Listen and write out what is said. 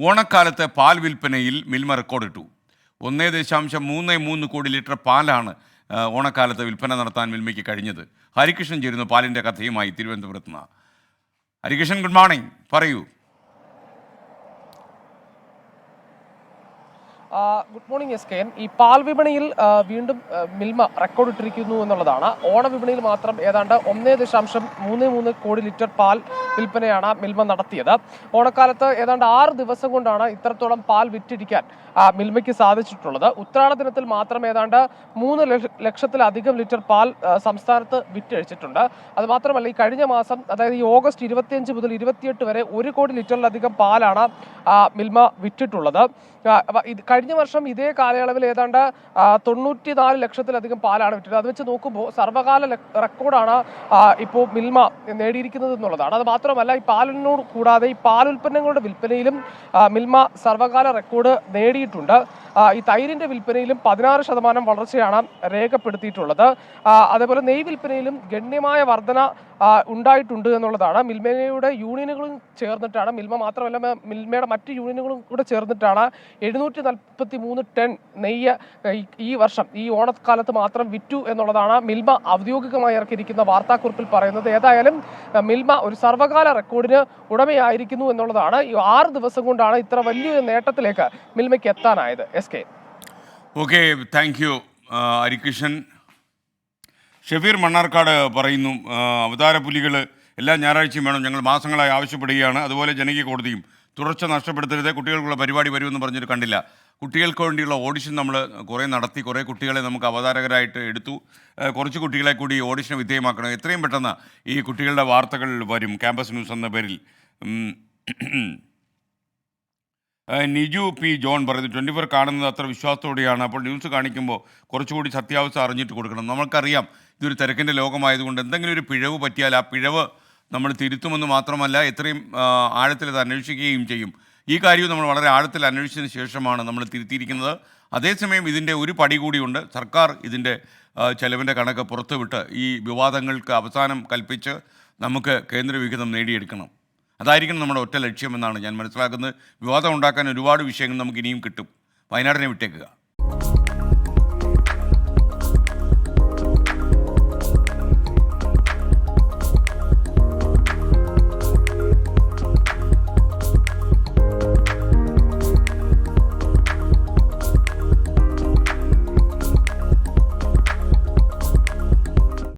ഓണക്കാലത്ത് പാൽ വിൽപ്പനയിൽ മിൽമ റെക്കോർഡിട്ടു ഒന്നേ ദശാംശം മൂന്ന് മൂന്ന് കോടി ലിറ്റർ പാലാണ് ഓണക്കാലത്ത് വിൽപ്പന നടത്താൻ മിൽമയ്ക്ക് കഴിഞ്ഞത്. ഹരികൃഷ്ണൻ ചേരുന്നു പാലിന്റെ കഥയുമായി തിരുവനന്തപുരത്ത് നിന്ന്. ഹരികൃഷ്ണൻ ഗുഡ് മോർണിംഗ് പറയൂ. Good morning S K M ഈ പാൽ വിപണിയിൽ വീണ്ടും മിൽമ റെക്കോർഡ് ഇട്ടിരിക്കുന്നു എന്നുള്ളതാണ്. ഓണ വിപണിയിൽ മാത്രം ഏതാണ്ട് ഒന്നേ ദശാംശം മൂന്ന് മൂന്ന് കോടി ലിറ്റർ പാൽ വിൽപ്പനയാണ് മിൽമ നടത്തിയത്. ഓണക്കാലത്ത് ഏതാണ്ട് ആറ് ദിവസം കൊണ്ടാണ് ഇത്രത്തോളം പാൽ വിറ്റിരിക്കാൻ മിൽമയ്ക്ക് സാധിച്ചിട്ടുള്ളത്. ഉത്രാട ദിനത്തിൽ മാത്രം ഏതാണ്ട് മൂന്ന് ലക്ഷത്തിലധികം ലിറ്റർ പാൽ സംസ്ഥാനത്ത് വിറ്റഴിച്ചിട്ടുണ്ട്. അതുമാത്രമല്ല ഈ കഴിഞ്ഞ മാസം അതായത് ഈ ഓഗസ്റ്റ് ഇരുപത്തിയഞ്ച് മുതൽ ഇരുപത്തിയെട്ട് വരെ ഒരു കോടി ലിറ്ററിലധികം പാലാണ് മിൽമ വിറ്റിട്ടുള്ളത്. ഇത് കഴിഞ്ഞ വർഷം ഇതേ കാലയളവിൽ ഏതാണ്ട് തൊണ്ണൂറ്റി തൊണ്ണൂറ്റിനാല് ലക്ഷത്തിലധികം പാലാണ് വിറ്റത് അത് വെച്ച് നോക്കുമ്പോൾ സർവകാല റെക്കോർഡാണ് ഇപ്പോൾ മിൽമ നേടിയിരിക്കുന്നത് എന്നുള്ളതാണ്. അത് മാത്രമല്ല ഈ പാലിനോട് കൂടാതെ ഈ പാലുൽപ്പന്നങ്ങളുടെ വിൽപ്പനയിലും മിൽമ സർവകാല റെക്കോർഡ് നേടിയിട്ടുണ്ട്. ഈ തൈരിന്റെ വിൽപ്പനയിലും പതിനാറ് ശതമാനം വളർച്ചയാണ് രേഖപ്പെടുത്തിയിട്ടുള്ളത്. അതേപോലെ നെയ് വിൽപ്പനയിലും ഗണ്യമായ വർധന ഉണ്ടായിട്ടുണ്ട് എന്നുള്ളതാണ്. മിൽമയുടെ യൂണിയനുകളും ചേർന്നിട്ടാണ് മിൽമ മാത്രമല്ല മിൽമയുടെ മറ്റ് യൂണിയനുകളും കൂടെ ചേർന്നിട്ടാണ് എഴുന്നൂറ്റി നാൽപ്പത്തി മൂന്ന് ടൺ നെയ്യ് ഈ- വർഷം ഈ ഓണക്കാലത്ത് മാത്രം വിറ്റു എന്നുള്ളതാണ് മിൽമ ഔദ്യോഗികമായി ഇറക്കിയിരിക്കുന്ന വാർത്താക്കുറിപ്പിൽ പറയുന്നത്. ഏതായാലും മിൽമ ഒരു സർവകാല റെക്കോർഡിന് ഉടമയായിരിക്കുന്നു എന്നുള്ളതാണ് ഈ ആറ് ദിവസം കൊണ്ടാണ് ഇത്ര വലിയൊരു നേട്ടത്തിലേക്ക് മിൽമയ്ക്ക് എത്താനായത്. S K. Okay thank you Harikrishnan. Shefeer Mannarkkad പറയുന്നു അവതാര പുലികൾ എല്ലാ ഞായറാഴ്ചയും വേണം. ഞങ്ങൾ മാസങ്ങളായി ആവശ്യപ്പെടുകയാണ്. അതുപോലെ ജനകീയ കോടതിയും. തുടർച്ച നഷ്ടപ്പെടുത്തരുത്. കുട്ടികൾക്കുള്ള പരിപാടി വരുമെന്ന് പറഞ്ഞിട്ട് കണ്ടില്ല. കുട്ടികൾക്ക് വേണ്ടിയുള്ള ഓഡിഷൻ നമ്മൾ കുറേ നടത്തി. കുറേ കുട്ടികളെ നമുക്ക് അവതാരകരായിട്ട് എടുത്തു. കുറച്ച് കുട്ടികളെ കൂടി ഓഡിഷന് വിധേയമാക്കണം. എത്രയും പെട്ടെന്ന് ഈ കുട്ടികളുടെ വാർത്തകൾ വരും. ക്യാമ്പസ് ന്യൂസ് എന്ന പേരിൽ. നിജു പി ജോൺ പറയുന്നു ട്വന്റി ഫോർ കാണുന്നത് അത്ര വിശ്വാസത്തോടെയാണ്. അപ്പോൾ ന്യൂസ് കാണിക്കുമ്പോൾ കുറച്ചുകൂടി സത്യാവസ്ഥ അറിഞ്ഞിട്ട് കൊടുക്കണം. നമുക്കറിയാം ഇതൊരു തിരക്കിന്റെ ലോകമായതുകൊണ്ട് എന്തെങ്കിലും ഒരു പിഴവ് പറ്റിയാൽ ആ പിഴവ് നമ്മൾ തിരുത്തുമെന്ന് മാത്രമല്ല എത്രയും ആഴത്തിൽ അത് അന്വേഷിക്കുകയും ചെയ്യും. ഈ കാര്യവും നമ്മൾ വളരെ ആഴത്തിൽ അന്വേഷിച്ചതിന് ശേഷമാണ് നമ്മൾ തിരുത്തിയിരിക്കുന്നത്. അതേസമയം ഇതിന്റെ ഒരു പടി കൂടിയുണ്ട്. സർക്കാർ ഇതിന്റെ ചെലവിന്റെ കണക്ക് പുറത്തുവിട്ട് ഈ വിവാദങ്ങൾക്ക് അവസാനം കൽപ്പിച്ച് നമുക്ക് കേന്ദ്രവിഹിതം നേടിയെടുക്കണം. അതായിരിക്കണം നമ്മുടെ ഒറ്റ ലക്ഷ്യമെന്നാണ് ഞാൻ മനസ്സിലാക്കുന്നത്. വിവാദം ഉണ്ടാക്കാൻ ഒരുപാട് വിഷയങ്ങൾ നമുക്ക് ഇനിയും കിട്ടും. വയനാടിനെ വിട്ടേക്കുക.